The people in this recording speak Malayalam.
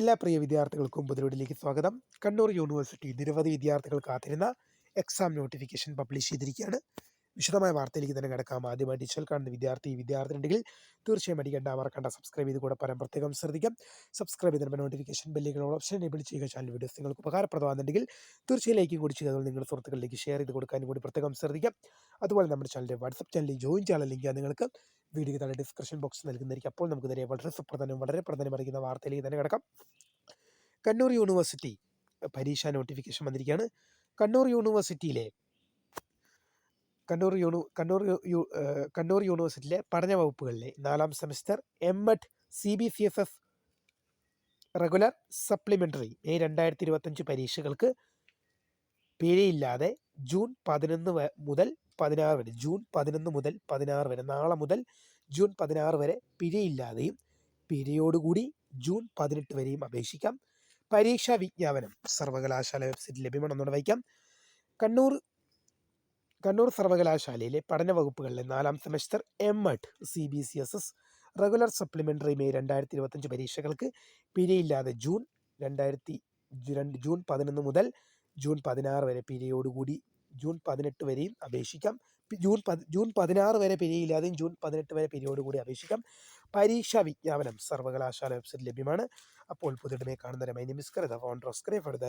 എല്ലാ പ്രിയ വിദ്യാർത്ഥികൾക്കും പുതിരോടിലേക്ക് സ്വാഗതം. കണ്ണൂർ യൂണിവേഴ്സിറ്റി നിരവധി വിദ്യാർത്ഥികൾ കാത്തിരുന്ന എക്സാം നോട്ടിഫിക്കേഷൻ പബ്ലിഷ് ചെയ്തിരിക്കുകയാണ്. വിശദമായ വാർത്തയിലേക്ക് തന്നെ കിടക്കാം. ആദ്യമായി ഡിജിറ്റൽ കാണുന്ന വിദ്യാർത്ഥി വിദ്യാർത്ഥി ഉണ്ടെങ്കിൽ തീർച്ചയായും അടിക്കേണ്ട മറക്കണ്ട. സബ്സ്ക്രൈബ് ചെയ്ത് കൂടെ പരം പ്രത്യേകം ശ്രദ്ധിക്കാം. സബ്സ്ക്രൈബ് ചെയ്തതിന് നോട്ടിഫിക്കേഷൻ ബെല്ലുകൾ ഓപ്ഷൻ എനേബിൾ ചെയ്യുക. ചാനൽ വീഡിയോസ് നിങ്ങൾക്ക് ഉപകാരപ്രദമാണെന്നുണ്ടെങ്കിൽ തീർച്ചയായും ലൈക്കും കൂടി ചെയ്യുക. നിങ്ങളുടെ സുഹൃത്തുക്കളിലേക്ക് ഷെയർ ചെയ്ത് കൊടുക്കാനും കൂടി പ്രത്യേകം ശ്രദ്ധിക്കാം. അതുപോലെ നമ്മുടെ ചാനലിന്റെ വാട്സപ്പ് ചാനലിൽ ജോയിൻ ചെയ്യാനുള്ള ലിങ്ക് നിങ്ങൾക്ക് വീഡിയോ താഴെ ഡിസ്ക്രിപ്ഷൻ ബോക്സ് നൽകുന്നതായിരിക്കും. അപ്പോൾ നമുക്ക് നേരെ വളരെ സുപ്രധാനം വളരെ പ്രധാനം അറിയിക്കുന്ന വാർത്തയിലേക്ക് തന്നെ കിടക്കാം. കണ്ണൂർ യൂണിവേഴ്സിറ്റി പരീക്ഷ നോട്ടിഫിക്കേഷൻ വന്നിരിക്കുകയാണ്. കണ്ണൂർ യൂണിവേഴ്സിറ്റിയിലെ കണ്ണൂർ യൂണി കണ്ണൂർ യു- കണ്ണൂർ യൂണിവേഴ്സിറ്റിയിലെ പഠന വകുപ്പുകളിലെ നാലാം semester M Ed C B C S S regular supplementary May രണ്ടായിരത്തി ഇരുപത്തഞ്ച് പരീക്ഷകൾക്ക് പിഴയില്ലാതെ ജൂൺ പതിനൊന്ന് മുതൽ പതിനാറ് വരെ. ജൂൺ പതിനൊന്ന് മുതൽ പതിനാറ് വരെ. നാളെ മുതൽ ജൂൺ പതിനാറ് വരെ പിഴയില്ലാതെയും പിഴയോടുകൂടി ജൂൺ പതിനെട്ട് വരെയും അപേക്ഷിക്കാം. പരീക്ഷാ വിജ്ഞാപനം സർവകലാശാല വെബ്സൈറ്റിൽ ലഭ്യമാണെന്നോട് വായിക്കാം. കണ്ണൂർ കണ്ണൂർ സർവകലാശാലയിലെ പഠന വകുപ്പുകളിലെ നാലാം semester M Ed C B C S S regular supplementary May രണ്ടായിരത്തി ഇരുപത്തഞ്ച് പരീക്ഷകൾക്ക് പിഴയില്ലാതെ ജൂൺ രണ്ടായിരത്തി രണ്ട് ജൂൺ പതിനൊന്ന് മുതൽ ജൂൺ പതിനാറ് വരെ പിഴയോടുകൂടി ജൂൺ പതിനെട്ട് വരെയും അപേക്ഷിക്കാം. ജൂൺ ജൂൺ പതിനാറ് വരെ പിരിയില്ലാതെയും ജൂൺ പതിനെട്ട് വരെ പിരിയോടുകൂടി അപേക്ഷിക്കാം. പരീക്ഷാ വിജ്ഞാപനം സർവകലാശാല വെബ്സൈറ്റ് ലഭ്യമാണ്. അപ്പോൾ പുതിയ കാണുന്നവരെ മൈ ഇസ് കറിത ഫൗണ്ടർ ഓഫ് സ്ക്രൈ ഫർ ദ